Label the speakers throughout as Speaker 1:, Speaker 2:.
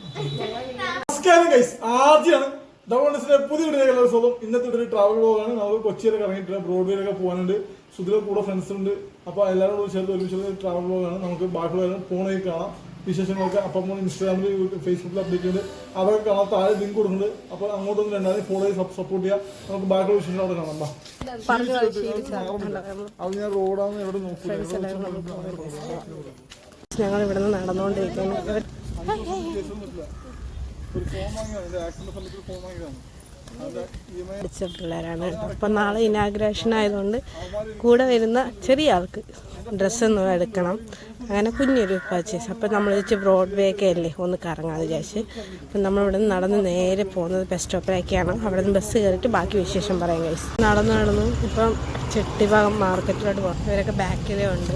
Speaker 1: നമസ്കാരം ഗൈസ് ആദ്യമാണ് ഡബിൾസിന്റെ പുതിയ സ്വന്തം ഇന്നത്തെ ഒരു ട്രാവൽ വ്ലോഗാണ് നമ്മൾ കൊച്ചിയിലൊക്കെ ഇറങ്ങിയിട്ടുണ്ട്. ബ്രോഡ്വേയിലൊക്കെ പോകാനുണ്ട്. സുധിലെ കൂടെ ഫ്രണ്ട്സ് ഉണ്ട്. അപ്പോൾ എല്ലാവരും കൂടെ ചേർത്ത് ഒരുമിച്ചുള്ള ട്രാവൽ വ്ലോഗാണ് നമുക്ക് ബാക്കിയുള്ള ഫോണിൽ കാണാം. വിശേഷങ്ങളൊക്കെ അപ്പം നമ്മൾ ഇൻസ്റ്റാഗ്രാമിൽ ഫേസ്ബുക്കിൽ അപ്ഡേറ്റ് ഉണ്ട് അതൊക്കെ കാണാൻ താഴെ ലിങ്ക് കൊടുക്കുന്നുണ്ട്. അപ്പോൾ അങ്ങോട്ടൊന്നും രണ്ടാമത് ഫോളോ ചെയ്ത് സപ്പോർട്ട് ചെയ്യാം. നമുക്ക് ബാക്കിയുള്ള വിശേഷങ്ങൾ അവിടെ കാണാം. ബാ. അത് ഞാൻ റോഡാന്ന് എവിടെ നോക്കില്ല
Speaker 2: ഞങ്ങൾ ഇവിടെ നിന്ന് നടന്നുകൊണ്ടിരിക്കുന്നു. പഠിച്ച പിള്ളേരാണ് അപ്പം നാളെ ഇനാഗ്രേഷൻ ആയതുകൊണ്ട് കൂടെ വരുന്ന ചെറിയ ആൾക്ക് ഡ്രസ്സൊന്നും എടുക്കണം. അങ്ങനെ കുഞ്ഞൊരു പർച്ചേസ് അപ്പം നമ്മൾ വെച്ച് ബ്രോഡ്വേ ഒക്കെ അല്ലേ ഒന്ന് കറങ്ങാതെ വിചാരിച്ച്. അപ്പം നമ്മളിവിടെ നിന്ന് നടന്ന് നേരെ പോകുന്നത് ബസ് സ്റ്റോപ്പിലേക്കാണ് അവിടെ നിന്ന് ബസ് കയറിയിട്ട് ബാക്കി വിശേഷം പറയാം കഴിച്ച് നടന്നു നടന്നു ഇപ്പം ചെട്ടിഭാഗം മാർക്കറ്റിലോട്ട് പോകാം ഇവരൊക്കെ ബാക്കിലേ ഉണ്ട്.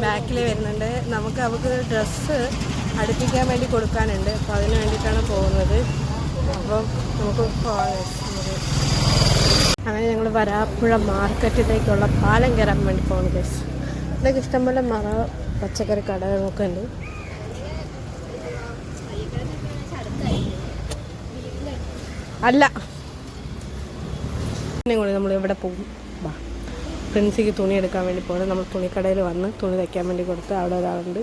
Speaker 2: ബാക്കിൽ വരുന്നുണ്ട്. നമുക്ക് അവൾക്ക് ഡ്രസ്സ് അടുപ്പിക്കാൻ വേണ്ടി കൊടുക്കാനുണ്ട്. അപ്പോൾ അതിന് വേണ്ടിയിട്ടാണ് പോകുന്നത്. അപ്പം നമുക്ക് പോകാം. അങ്ങനെ ഞങ്ങൾ വരാപ്പുഴ മാർക്കറ്റിലേക്കുള്ള പാലം കയറാൻ വേണ്ടി പോകുന്നു ഗൈസ്. ഇതൊക്കെ ഇഷ്ടംപോലെ മറ പച്ചക്കറി കടകളൊക്കെ ഉണ്ട്. അല്ല. കൂടി നമ്മൾ ഇവിടെ പോകും. പ്രിൻസിക്ക് തുണി എടുക്കാൻ വേണ്ടി പോകുന്നത് നമ്മൾ തുണിക്കടയിൽ വന്ന് തുണി തയ്ക്കാൻ വേണ്ടി കൊടുത്ത് അവിടെ ഒരാളുണ്ട്.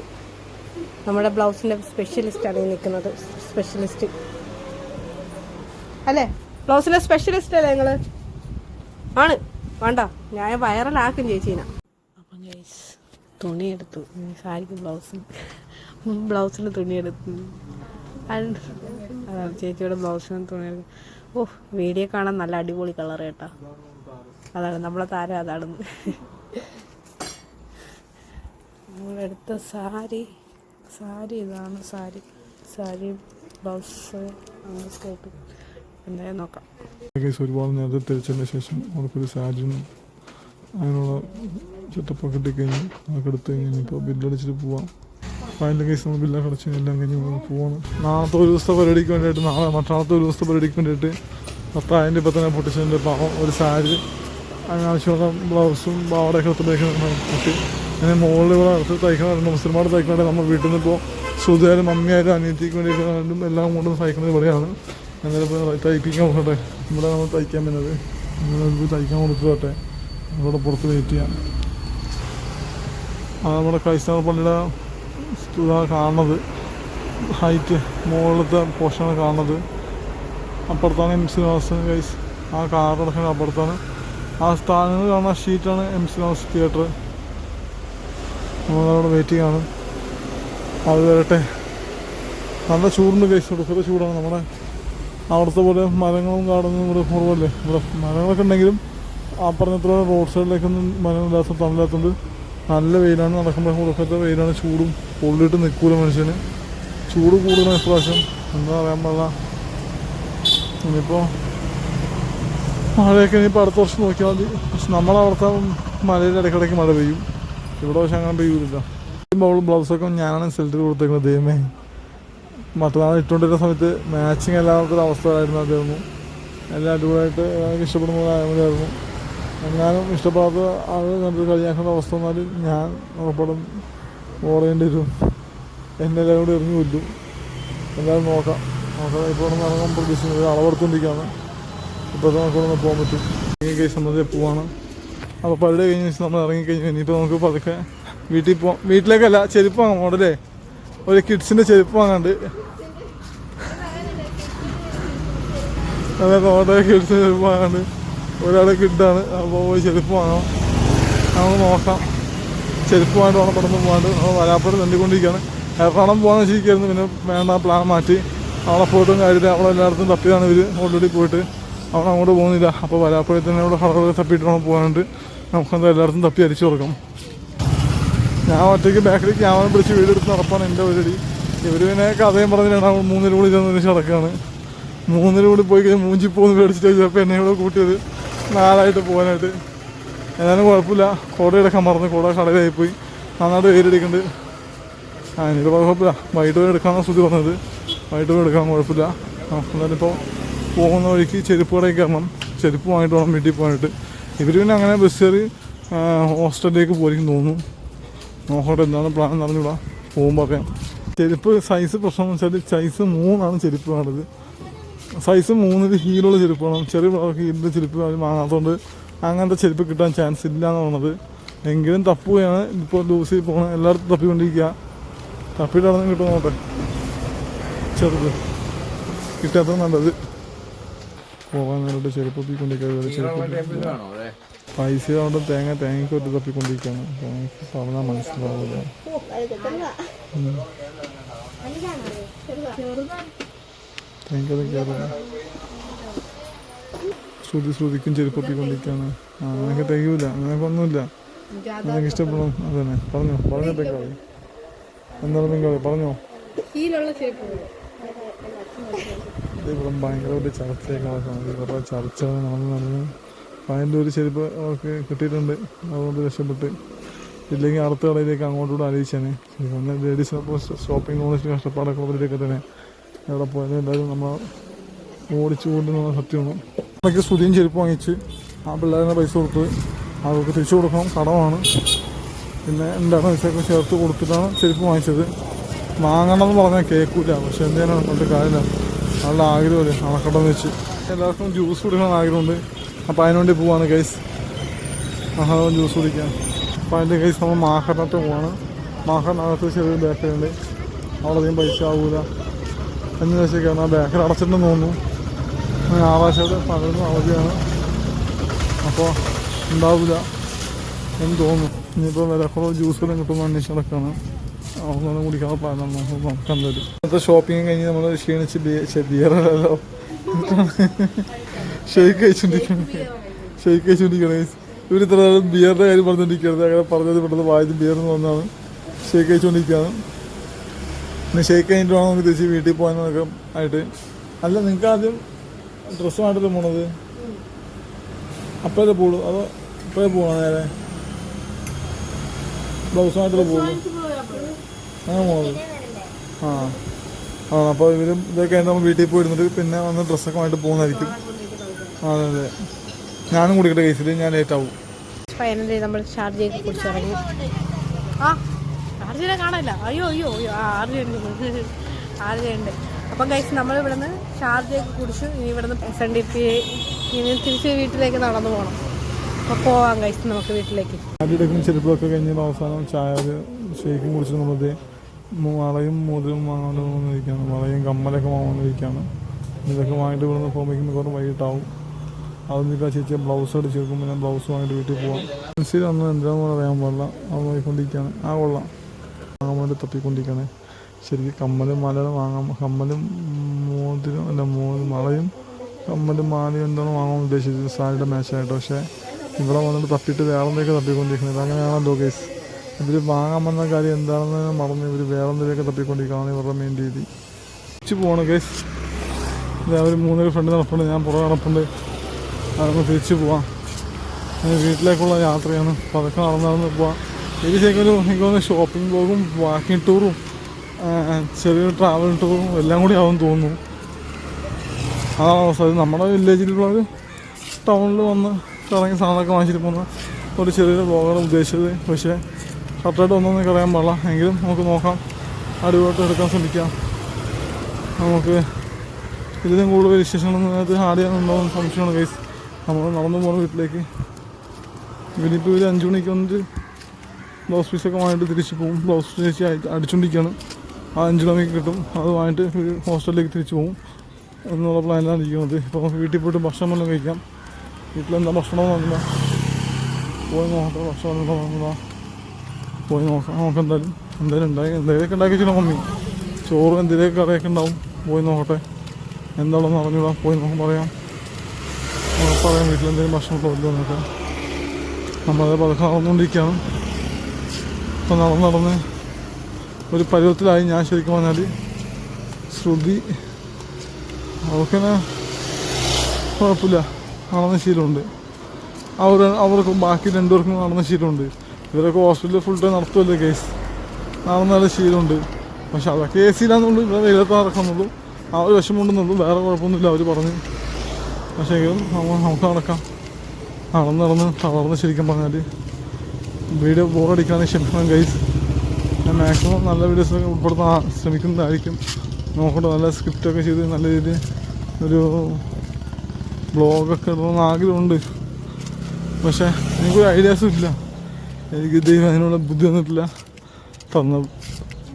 Speaker 2: നമ്മുടെ ബ്ലൗസിന്റെ സ്പെഷ്യലിസ്റ്റാണ് ഈ നിൽക്കുന്നത്. സ്പെഷ്യലിസ്റ്റ് അല്ലേ? ബ്ലൗസിന്റെ സ്പെഷ്യലിസ്റ്റ് അല്ലേ നിങ്ങൾ ആണ്. വേണ്ട. ഞാൻ വൈറലാക്കും ചേച്ചീന അപ്പം ഗൈസ് തുണി എടുത്തു. സാരിക്ക് ബ്ലൗസ് ബ്ലൗസിന് തുണി എടുത്തു. ചേച്ചിയുടെ ബ്ലൗസിന് തുണി എടുത്തു. ഓ വീഡിയോ കാണാൻ നല്ല അടിപൊളി കളർ കേട്ടാ. അതാണ് നമ്മളെ താരം അതാണ്. നമ്മളെടുത്ത സാരി സാരി ഇതാണ് സാരി. സാരി ബ്ലൗസ് സ്കേർട്ട് എന്തായാലും നോക്കാം.
Speaker 1: ഒരുപാട് നേരത്തെ തിരിച്ചതിന് ശേഷം അവർക്കൊരു സാരിയും അതിനുള്ള സെറ്റപ്പൊക്കെ ഇട്ട് കഴിഞ്ഞ് അതൊക്കെ എടുത്ത് കഴിഞ്ഞ് ഇപ്പോൾ ബില്ലടിച്ചിട്ട് പോവാം. ഫൈനൽ കേസ് നമ്മൾ ബില്ലൊക്കെ അടച്ച് എല്ലാം കഴിഞ്ഞ് പോവാണ്. നാളത്തെ ഒരു ദിവസത്തെ പരിപാടിക്ക് വേണ്ടിയിട്ട് നാളെ മറ്റാളത്തെ ഒരു ദിവസത്തെ പരിപാടിക്ക് വേണ്ടിയിട്ട് പത്തായിരം ഇപ്പം തന്നെ പൊട്ടിച്ചതിന്റെ പാവം ഒരു സാരി. അതിനാവശ്യമുള്ള ബ്ലൗസും പാവടയൊക്കെ എടുത്ത് പൊട്ടി അങ്ങനെ മുകളിൽ ഇവിടെ അടുത്ത് തയ്ക്കണം മുസ്ലിമാർ തയ്ക്കണേ നമ്മൾ വീട്ടിൽ നിന്ന് ഇപ്പോൾ സുധാരും മമ്മിയായാലും അനിയത്തിക്ക് വേണ്ടിയിട്ട് എല്ലാം കൊണ്ടും തയ്ക്കുന്നത് ഇവിടെയാണ്. എന്നാലും ഇപ്പോൾ തയ്പ്പിക്കാൻ കൊടുക്കട്ടെ ഇവിടെ നമ്മൾ തയ്ക്കാൻ പറ്റുന്നത് നമ്മൾ തയ്ക്കാൻ കൊടുത്തോട്ടെ ഇവിടെ പുറത്ത് വെയിറ്റ് ചെയ്യാം. ആ നമ്മുടെ ക്രൈസ്തവ പള്ളിയുടെ ഇതാണ് കാണുന്നത്. ഹൈറ്റ് മുകളിലത്തെ പോർഷനാണ് കാണുന്നത്. അപ്പുറത്താണ് എം സി ഗൈസ് ആ കാർ അപ്പുറത്താണ് ആ സ്ഥാനങ്ങൾ കാണുന്ന ഷീറ്റാണ് എം സി തോമസ് തിയേറ്റർ നമ്മളവിടെ വെയിറ്റിംഗ് ആണ്. അത് വരട്ടെ. നല്ല ചൂടുണ്ട് കേസ് കൊടുക്കുന്ന ചൂടാണ്. നമ്മുടെ അവിടുത്തെ പോലെ മരങ്ങളും കാടൊന്നും ഇവിടെ കുറവല്ലേ? ഇവിടെ മരങ്ങളൊക്കെ ഉണ്ടെങ്കിലും ആ പറഞ്ഞത്ര റോഡ് സൈഡിലേക്കൊന്നും മരങ്ങളില്ലാത്ത തണലില്ലാത്തതുകൊണ്ട് നല്ല വെയിലാണ്. നടക്കുമ്പോൾ കൊടുക്കാത്ത വെയിലാണ്. ചൂടും പൊള്ളിയിട്ട് നിൽക്കൂല മനുഷ്യന്. ചൂട് കൂടുതലാണ് ഇപ്രാവശ്യം എന്താ പറയാൻ പാടില്ല. ഇനിയിപ്പോൾ മഴയൊക്കെ ഇനിയിപ്പോൾ അടുത്ത വർഷം നോക്കിയാൽ മതി. പക്ഷെ നമ്മളവിടുത്തെ മലയിൽ ഇടയ്ക്കിടയ്ക്ക് മഴ പെയ്യും. ഇവിടെ പക്ഷെ അങ്ങനെ പെയ്യൂല്ല ബൗളും ബ്ലൗസൊക്കെ ഞാനാണ് സെലക്ട് കൊടുത്തേക്കുന്നത് ദൈവമേ. മറ്റന്നാൾ ഇട്ടുകൊണ്ടിരുന്ന സമയത്ത് മാച്ചിങ് എല്ലാവർക്കും ഒരു അവസ്ഥ ആയിരുന്നു അതായിരുന്നു എല്ലാം അടിപൊളിയായിട്ട് എനിക്ക് ഇഷ്ടപ്പെടുന്ന ആയിരുന്നു എന്നാലും ഇഷ്ടപ്പെടാത്ത ആൾ നല്ലൊരു കളിയാക്കേണ്ട അവസ്ഥ വന്നാൽ ഞാൻ ഉറപ്പടം ഓടേണ്ടി വരും. എന്നെ എല്ലാവരും കൂടി എറിഞ്ഞു കൊല്ലും. എന്തായാലും നോക്കാം. നോക്കാം ഇപ്പോൾ നമ്മൾ പ്രതീക്ഷിക്കുന്നത് അളവെടുത്തോണ്ടിരിക്കുകയാണ്. ഇപ്പോൾ നമുക്ക് ഇവിടെ നിന്ന് പോകാൻ പറ്റും. ഇനി കേസ് സംബന്ധിച്ച് പോവാണ് അപ്പോൾ പള്ളി കഴിഞ്ഞ ദിവസം നമ്മൾ ഇറങ്ങിക്കഴിഞ്ഞു. ഇനിയിപ്പോൾ നമുക്ക് പതുക്കെ വീട്ടിൽ പോകാം വീട്ടിലേക്കല്ല ചെരുപ്പ് വാങ്ങാം മോഡലേ. ഒരു കിഡ്സിന്റെ ചെരുപ്പ് വാങ്ങാണ്ട് അതെ നോട്ടെ കിഡ്സിന്റെ ചെരുപ്പ് വാങ്ങാണ്ട് ഒരാളെ കിഡാണ് അപ്പോൾ പോയി ചെരുപ്പ് വാങ്ങാം നമുക്ക് നോക്കാം. ചെരുപ്പ് വേണ്ട വേണം പെട്ടെന്ന് പോകാണ്ട് നമ്മൾ വരാപ്പോഴും തണ്ടിക്കൊണ്ടിരിക്കുകയാണ് എറണാകുളം പോകാൻ വെച്ചിരിക്കുന്നു പിന്നെ വേണ്ട പ്ലാൻ മാറ്റി. അവളെ പോയിട്ടും കാര്യമില്ല അവളെല്ലായിടത്തും തപ്പിയാണ് ഇവർ ഓൾറെഡി പോയിട്ട്. അവൾ അങ്ങോട്ട് പോകുന്നില്ല. അപ്പോൾ വരാപ്പുഴയിൽ തന്നെ ഇവിടെ കളറുകൾ തപ്പിയിട്ട് വേണം പോകാനുണ്ട്. നമുക്കെന്താ എല്ലായിടത്തും തപ്പി അരിച്ചു കൊടുക്കാം. ഞാൻ ഒറ്റയ്ക്ക് ബാക്കിൽ ക്യാമറ പിടിച്ച് വീടെടുത്ത് നടപ്പാണ് എന്റെ പരിപാടി. ഇവർ പിന്നെ കഥയും പറഞ്ഞിട്ടാണ് അവൾ മൂന്നിൽ കൂടി ചെന്ന് നടക്കുകയാണ് മൂന്നിൽ കൂടി പോയി കഴിഞ്ഞാൽ മൂഞ്ചി പോകുന്ന മേടിച്ചിട്ട് ചിലപ്പോൾ എന്നെ കൂടെ കൂട്ടിയത്. നാലായിട്ട് പോകാനായിട്ട്. ഏതായാലും കുഴപ്പമില്ല. കോട എടുക്കാൻ മറന്ന് കോട കടയിലായി പോയി നന്നായിട്ട് വെയിലടിക്കുന്നുണ്ട്. ആ എനിക്ക് കുഴപ്പമില്ല. വൈകിട്ട് പോയി എടുക്കാമെന്നാണ് ശ്രുതി പറഞ്ഞത്. വൈകിട്ട് പോയി എടുക്കാൻ കുഴപ്പമില്ല. ആ എന്തായാലും ഇപ്പോൾ പോകുന്ന വഴിക്ക് ചെരുപ്പ് കടയിൽ കയറണം. ചെരുപ്പ് വാങ്ങിയിട്ട് വേണം വീട്ടിൽ പോയിട്ട് ഇവർ പിന്നെ അങ്ങനെ ബസ് കയറി ഹോസ്റ്റലിലേക്ക് പോയിരിക്കും തോന്നുന്നു. നോക്കട്ടെ എന്താണ് പ്ലാൻ എന്ന് അറിഞ്ഞൂടാ പോകുമ്പോൾ അറിയാം ചെരുപ്പ് സൈസ് പ്രശ്നം എന്ന് വെച്ചാൽ സൈസ് മൂന്നാണ് ചെരുപ്പ് വേണ്ടത്. സൈസ് മൂന്നിൽ ഹീലുള്ള ചെരുപ്പ് വേണം. ചെറിയ പിള്ളേർക്ക് ഹീലിന്റെ ചെരുപ്പ് അവർ വാങ്ങാത്തതുകൊണ്ട് അങ്ങനത്തെ ചെരുപ്പ് കിട്ടാൻ ചാൻസ് ഇല്ല എന്ന് പറഞ്ഞത്. എങ്കിലും തപ്പുകയാണ് ഇപ്പോൾ ലൂസിൽ പോകണം എല്ലായിടത്തും തപ്പിക്കൊണ്ടിരിക്കുക. തപ്പിയിട്ട് നിന്ന് കിട്ടും നോട്ടെ ചെറുത്. കിട്ടാത്തത് നല്ലത്. പോകാൻ നേരിട്ട് ചെരുപ്പ് കൊണ്ടിരിക്കുന്നത് പൈസ കൊണ്ട് തേങ്ങ തേങ്ങയ്ക്ക് ഒരു തപ്പിക്കൊണ്ടിരിക്കുകയാണ്. തേങ്ങയ്ക്ക് പറഞ്ഞാൽ മനസ്സിലാവില്ല. ശ്രുതി ശ്രുതിക്കും ചെരുപ്പ് തപ്പിക്കൊണ്ടിരിക്കുകയാണ് ആ അങ്ങനെയൊക്കെ തികയൂല. അങ്ങനെയൊക്കെ ഒന്നുമില്ല നിങ്ങൾക്ക് ഇഷ്ടപ്പെടും അതന്നെ. പറഞ്ഞോ. പറഞ്ഞോ ബംഗാളി. എന്താണ് ബംഗാളി? പറഞ്ഞോ. ഇവിടെ ഭയങ്കര ഒരു ചർച്ചയൊക്കെ നടക്കുന്നത് കുറേ ചർച്ച നടന്ന് നടന്ന് അതിന്റെ ഒരു ചെരുപ്പ് അവർക്ക് കിട്ടിയിട്ടുണ്ട്. അതുകൊണ്ട് രക്ഷപ്പെട്ട്. ഇല്ലെങ്കിൽ അടുത്ത കടയിലേക്ക് അങ്ങോട്ടുകൂടെ അറിയിച്ചാണ് ഒന്ന് ലേഡീസിനപ്പോൾ ഷോപ്പിംഗ് മോളിസ്റ്റ് കഷ്ടപ്പാടൊക്കെ ഉള്ളവരുടെയൊക്കെ തന്നെ. എവിടെ പോയാലും എല്ലാവരും നമ്മൾ ഓടിച്ചു കൊണ്ടുവന്ന സത്യമാണ്. അതൊക്കെ സ്തുതിയും ചെരുപ്പ് വാങ്ങിച്ച് ആ പിള്ളേരുടെ പൈസ കൊടുത്ത് അവർക്ക് തിരിച്ചു കൊടുക്കണം. കടമാണ്. പിന്നെ എന്താണ് പൈസയൊക്കെ ചേർത്ത് കൊടുത്തിട്ടാണ് ചെരുപ്പ് വാങ്ങിച്ചത്? വാങ്ങണമെന്ന് പറഞ്ഞാൽ കേൾക്കൂല. പക്ഷെ എന്തിനാണ് കൊണ്ട് കാര്യമില്ല. നല്ല ആഗ്രഹമല്ലേ നടക്കട്ടെന്ന് വെച്ച്. എല്ലാവർക്കും ജ്യൂസ് കുടിക്കണം ആഗ്രഹമുണ്ട്. അപ്പോൾ അതിനുവേണ്ടി പോവാണ് ഗൈസ് ആഹാ ജ്യൂസ് കുടിക്കാൻ. അപ്പോൾ അതിന്റെ ഗൈസ് നമ്മൾ മാഹറിനകത്ത് പോവാണ്. മാഹറിനകത്ത് ചെറിയൊരു ബേക്കറി ഉണ്ട്. അവിടെ അധികം പൈസ ആവൂല. എന്ന് വെച്ചേക്കാണ് ആ ബേക്കറി അടച്ചിട്ടുണ്ടെന്ന് തോന്നുന്നു. ആവാശത്തെ പലരും അവധിയാണ്. അപ്പോൾ ഉണ്ടാവില്ല എന്ന് തോന്നുന്നു. ഇനിയിപ്പോൾ വിലക്കുറവ് ജ്യൂസ് കിട്ടുമ്പോൾ അന്വേഷിച്ച് നടക്കുകയാണ് അവസാനം കുടിക്കാതെ പ്ലാൻ നമുക്ക് ഷോപ്പിംഗ് കഴിഞ്ഞ് നമ്മൾ ക്ഷീണിച്ച് ബിയറല്ലോ ഷെയ്ക്ക് കഴിച്ചോണ്ടിരിക്കണം ഷെയ്ക്ക് കഴിച്ചോണ്ടിരിക്കണേ ഇവർ ഇത്ര നേരം ബിയറിന്റെ കാര്യം പറഞ്ഞോണ്ടിരിക്കരുത് അങ്ങനെ പറഞ്ഞത് പെട്ടെന്ന് വായിച്ച് ബിയർ എന്ന് വന്നാണ്. ഷെയ്ക്ക് കഴിച്ചുകൊണ്ടിരിക്കുകയാണ് പിന്നെ ഷെയ്ക്ക് കഴിഞ്ഞിട്ട് വേണം നമുക്ക് തിരിച്ച് വീട്ടിൽ പോകാനൊക്കെ ആയിട്ട്. അല്ല നിങ്ങൾക്ക് ആദ്യം ഡ്രസ്സുമായിട്ടല്ലേ പോണത്? അപ്പോഴല്ലേ പോകുള്ളൂ അതോ ഇപ്പോഴേ പോകണം നേരെ? ബ്ലൗസുമായിട്ടല്ലേ പോകുള്ളൂ ആ ആ. അപ്പോൾ ഇവരും ഇതൊക്കെ ആയിട്ട് നമ്മൾ വീട്ടിൽ പോയിരുന്നിട്ട് പിന്നെ വന്ന് ഡ്രസ്സൊക്കെ ആയിട്ട് പോകുന്നതായിരിക്കും. അതെ അതെ. ഞാനും കുടിക്കട്ടെ കേസിൽ ഞാൻ ലേറ്റ് ആവും.
Speaker 2: ഫൈനലി നമ്മൾ ഷാർജയൊക്കെ കുടിച്ചിറങ്ങി ആ ഷാർജനെ കാണാനില്ല. അയ്യോ അയ്യോ അയ്യോ. ആ ആർജയുണ്ട് ആർജയുണ്ട് അപ്പം കഴിച്ച് നമ്മൾ ഇവിടുന്ന് ഷാർജയൊക്കെ കുടിച്ചു ഇനി ഇവിടുന്ന് എസ് എൻ ഡി പി ഇനി തിരിച്ച് വീട്ടിലേക്ക് നടന്നു പോകണം അപ്പോൾ പോവാം കഴിച്ച് നമുക്ക് വീട്ടിലേക്ക്.
Speaker 1: ആദ്യം ചെരുപ്പൊക്കെ കഴിഞ്ഞ അവസാനം ചായ ഷേക്കും കുടിച്ചു നമ്മളത് വളയും മോതിരം വാങ്ങാൻ വന്നിരിക്കുകയാണ് വളയും കമ്മലൊക്കെ വാങ്ങണമെന്നിരിക്കുകയാണ് ഇതൊക്കെ വാങ്ങിയിട്ട് ഇവിടുന്ന് പോകുമ്പോഴേക്കും മിക്കവാറും വൈകിട്ടാവും. അതൊന്നിപ്പോൾ ചേച്ചി ബ്ലൗസ് അടിച്ച് വെക്കും ഞാൻ ബ്ലൗസ് വാങ്ങിയിട്ട് വീട്ടിൽ പോവാം. മനസ്സിൽ അന്ന് എന്താണെന്ന് പറയാൻ പാടില്ല. അത് നോക്കിക്കൊണ്ടിരിക്കുകയാണ്. ആ കൊള്ളാം. വാങ്ങാൻ വേണ്ടി തപ്പിക്കൊണ്ടിരിക്കുകയാണ്. ശരിക്കും കമ്മലും മാലയും വാങ്ങാൻ കമ്മലും മോതിരം അല്ല മോ മലയും കമ്മലും മാലയും എന്താണ് വാങ്ങാൻ ഉദ്ദേശിച്ചത്. സാരിയുടെ മാച്ചായിട്ട് പക്ഷേ ഇവിടെ വന്നിട്ട് തപ്പിയിട്ട് വേറെ എന്തൊക്കെ തപ്പിക്കൊണ്ടിരിക്കുന്നത് അങ്ങനെയാണല്ലോ കേസ് ഇവർ വാങ്ങാൻ വന്ന കാര്യം എന്താണെന്ന് മറന്ന്. ഇവർ വേറെ എന്തെങ്കിലുമൊക്കെ തപ്പിക്കൊണ്ടിരിക്കുകയാണ് ഇവരുടെ മെയിൻ രീതി. തിരിച്ചു പോകണം കേസ് അവർ മൂന്നര ഫ്രണ്ട് നടപ്പുണ്ട്. ഞാൻ പുറകെ നടപ്പുണ്ട്. അതൊന്ന് തിരിച്ചു പോവാം. വീട്ടിലേക്കുള്ള യാത്രയാണ്. അപ്പോൾ അതൊക്കെ നടന്ന് നടന്ന് പോവാം. ഇത് ഒരു എനിക്ക് തോന്നുന്നു ഷോപ്പിംഗ് ബ്ലോഗും വാക്കിംഗ് ടൂറും ചെറിയൊരു ട്രാവൽ ടൂറും എല്ലാം കൂടി ആവും തോന്നുന്നു. അതാണ് അവസ്ഥ. നമ്മുടെ വില്ലേജിലുള്ളവർ ടൗണിൽ വന്ന് കറങ്ങി സാധനമൊക്കെ വാങ്ങിച്ചിട്ട് പോകുന്ന ഒരു ചെറിയൊരു ബ്ലോഗാണ് ഉദ്ദേശിച്ചത്. പക്ഷേ കറക്റ്റായിട്ട് ഒന്നും അറിയാൻ പാടില്ല. എങ്കിലും നമുക്ക് നോക്കാം. അടിപൊളിയായിട്ട് എടുക്കാൻ ശ്രമിക്കാം. നമുക്ക് ഇതിലും കൂടുതൽ വിശേഷങ്ങളൊന്നും അതിനകത്ത് ആഡ് ചെയ്യാനുണ്ടോ എന്ന് സംശയമാണ് കേസ് നമ്മൾ നടന്നു പോകുന്ന വീട്ടിലേക്ക്. ഇവരിപ്പോൾ ഒരു അഞ്ച് മണിക്ക് വന്നിട്ട് ബ്ലൗസ് പീസൊക്കെ വാങ്ങിയിട്ട് തിരിച്ച് പോകും ബ്ലൗസ് ചേച്ചി അടിച്ചുകൊണ്ടിരിക്കുകയാണ് ആ അഞ്ച് മണിക്ക് കിട്ടും. അത് വാങ്ങിയിട്ട് ഒരു ഹോസ്റ്റലിലേക്ക് തിരിച്ചു പോകും എന്നുള്ള പ്ലാനിലാണ് ഇരിക്കുന്നത്. ഇപ്പോൾ വീട്ടിൽ പോയിട്ട് ഭക്ഷണം വല്ലതും കഴിക്കാം. വീട്ടിലെന്താ ഭക്ഷണം നോക്കില്ല പോയി നോക്കട്ടെ ഭക്ഷണം നോക്കുക പോയി നോക്കാം. നോക്കാം എന്തായാലും എന്തായാലും ഉണ്ടാക്കി എന്തെങ്കിലുമൊക്കെ ഉണ്ടാക്കി വെച്ചിട്ട് മമ്മി ചോറ് എന്തെങ്കിലുമൊക്കെ കറിയൊക്കെ ഉണ്ടാവും. പോയി നോക്കട്ടെ. എന്താണെന്ന് അറിഞ്ഞൂടാ പോയി നോക്കാം പറയാം. പറയാം പറയാം വീട്ടിലെന്തെങ്കിലും ഭക്ഷണം പോലും എന്നൊക്കെ. നമ്മളത് പതുക്കെ നടന്നുകൊണ്ടിരിക്കുകയാണ്. ഇപ്പം നടന്ന് നടന്ന് ഒരു പരുവത്തിലായി. ഞാൻ ശരിക്കും പറഞ്ഞാൽ ശ്രുതി അവൾക്കിനെ കുഴപ്പമില്ല. നടന്ന ശീലമുണ്ട്. അവർ അവർക്ക് ബാക്കി രണ്ടുപേർക്കും നടന്ന ശീലമുണ്ട്. ഇവരൊക്കെ ഹോസ്പിറ്റലിൽ ഫുൾ ടൈം നടത്തുമല്ലോ കേസ് നടന്ന നല്ല ശീലമുണ്ട്. പക്ഷെ അതൊക്കെ എ സിയിലാന്നുള്ളൂ ഇവിടെ വെയിലത്ത് നടക്കുന്നുള്ളൂ. ആ ഒരു വിഷമമുണ്ടെന്നുള്ളൂ. വേറെ കുഴപ്പമൊന്നുമില്ല അവർ പറഞ്ഞു. പക്ഷേ നമുക്ക് നടക്കാം. നടന്ന് നടന്ന് തളർന്ന് ശരിക്കും പറഞ്ഞാൽ വീഡിയോ ബോറടിക്കാതെ ക്ഷമിക്കണം ഗൈസ് ഞാൻ മാക്സിമം നല്ല വീഡിയോസൊക്കെ ഉൾപ്പെടുത്താൻ ശ്രമിക്കുന്നതായിരിക്കും. നോക്കട്ടെ നല്ല സ്ക്രിപ്റ്റൊക്കെ ചെയ്ത് നല്ല രീതിയിൽ ഒരു ബ്ലോഗൊക്കെ ഇടണമെന്ന് ആഗ്രഹമുണ്ട്. പക്ഷേ എനിക്കൊരു ഐഡിയാസും ഇല്ല. എനിക്ക് ദൈവം അതിനുള്ള ബുദ്ധി തന്നിട്ടില്ല. തന്ന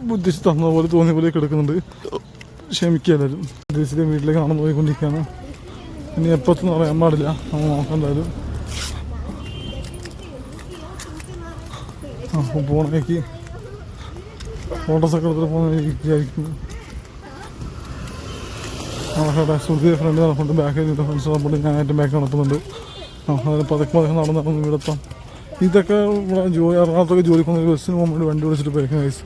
Speaker 1: ബുദ്ധി തന്ന പോലെ തോന്നിയ പോലെ കിടക്കുന്നുണ്ട്. ക്ഷമിക്കുക എല്ലാവരും. ദേശീയ വീട്ടിലേക്ക് നടന്നു പോയിക്കൊണ്ടിരിക്കുകയാണ്. ഇനി എപ്പത്തെന്ന് പറയാൻ പാടില്ല. നമ്മൾ നോക്കാം അപ്പോൾ പോണേക്ക് ഫോട്ടോസൊക്കെ എടുത്തിട്ട് പോകുന്ന വിചാരിക്കുന്നു നമ്മുടെ സുധീർ ഫ്രണ്ട് നടക്കുന്നുണ്ട് ബാക്കിൽ ഫ്രണ്ട്സ് നടക്കുന്നുണ്ട് ഏറ്റവും ബാക്ക് നടത്തുന്നുണ്ട്. അതിന് പതുക്കെ പതുക്കെ നടന്ന് നടന്ന് ഇവിടെത്താം ഇതൊക്കെ ജോലി എറണാകുളത്തൊക്കെ ജോലി പോകുന്ന ഒരു ബസ്സിന് പോകുമ്പോൾ വേണ്ടി വിളിച്ചിട്ട് പോയിരിക്കും ഗൈസ്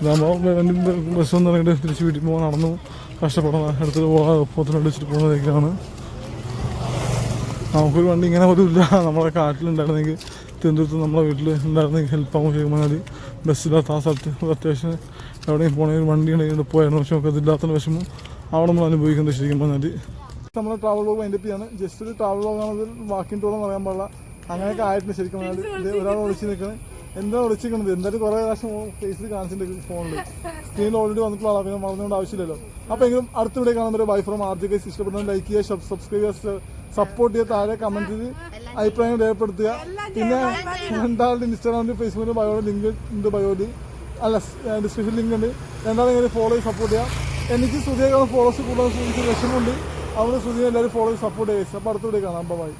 Speaker 1: ഇതാകുമ്പോൾ വണ്ടി ബസ് വന്ന് ഇറങ്ങിയിട്ട് തിരിച്ച് വീട്ടിൽ പോകാൻ നടന്നു. കഷ്ടപ്പെടണം. അടുത്ത് പോകാൻ ഒപ്പത്തിന് വിളിച്ചിട്ട് പോകുന്നതൊക്കെയാണ്. നമുക്കൊരു വണ്ടി ഇങ്ങനെ പോലും ഇല്ല. നമ്മളെ കാട്ടിലുണ്ടായിരുന്നെങ്കിൽ തിരുവനന്തപുരത്ത് നമ്മുടെ വീട്ടിൽ ഉണ്ടായിരുന്നെങ്കിൽ ഹെൽപ്പ് ആകുമ്പോൾ ചെയ്യുമ്പോൾ മതി ബസ്സില്ലാത്ത ആ സ്ഥലത്ത് അത്യാവശ്യം എവിടെയും പോകണമെങ്കിൽ വണ്ടി ഉണ്ടെങ്കിൽ പോയായിരുന്നു. പക്ഷെ നമുക്ക് അതില്ലാത്ത വിഷമം അവിടെ നമ്മൾ അനുഭവിക്കുന്നത് ശരിക്കും പറഞ്ഞാൽ നമ്മുടെ ട്രാവൽ ബ്ലോഗ് അതിന്റെ ആണ് ജസ്റ്റ് ഒരു ട്രാവൽ ബ്ലോഗാണത് വാക്കിംഗ് ടൂർ പറയാൻ പാടില്ല. അങ്ങനെയൊക്കെ ആയിട്ടുണ്ട് ശരിക്കും ഒരാൾ വിളിച്ചു നിൽക്കുന്നത് എന്താ വിളിച്ചിരിക്കുന്നത് എന്തായാലും കുറേ പ്രാവശ്യം ഫേസിൽ കാണിച്ചിട്ടുണ്ട് ഫോണിൽ സ്ക്രീനിൽ ഓൾറെഡി വന്നിട്ടുള്ള ആളാണ് പിന്നെ മറന്നുകൊണ്ട് ആവശ്യമില്ലല്ലോ. അപ്പോൾ എങ്കിലും അടുത്ത വീഡിയോ കാണുമ്പോൾ ബൈ ഫ്രം ആർ ജി കൈസ് ഇഷ്ടപ്പെടുന്ന ലൈക്ക് ചെയ്യുക സബ്സ്ക്രൈബ് ചെയ്യുക സപ്പോർട്ട് ചെയ്യുക താഴെ കമന്റ് ചെയ്ത് അഭിപ്രായം രേഖപ്പെടുത്തുക. പിന്നെ രണ്ടാളുടെ ഇൻസ്റ്റാഗ്രാമിൽ ഫേസ്ബുക്കിൽ ബയോയിൽ ലിങ്ക് ഉണ്ട് ബയോയിൽ അല്ല ഡിസ്ക്രിപ്ഷൻ ലിങ്ക് ഉണ്ട്. രണ്ടാളും ഇങ്ങനെ ഫോളോ ചെയ്ത് സപ്പോർട്ട് ചെയ്യുക. എനിക്ക് സുധിയെ ഫോളോസ് കൂടുതൽ വിഷമമുണ്ട്. അവിടെ സുധിയെ എല്ലാവരും ഫോളോ ചെയ്ത് സപ്പോർട്ട് ചെയ്യുക അപ്പോൾ അടുത്ത വീഡിയോ കാണാം. ബൈ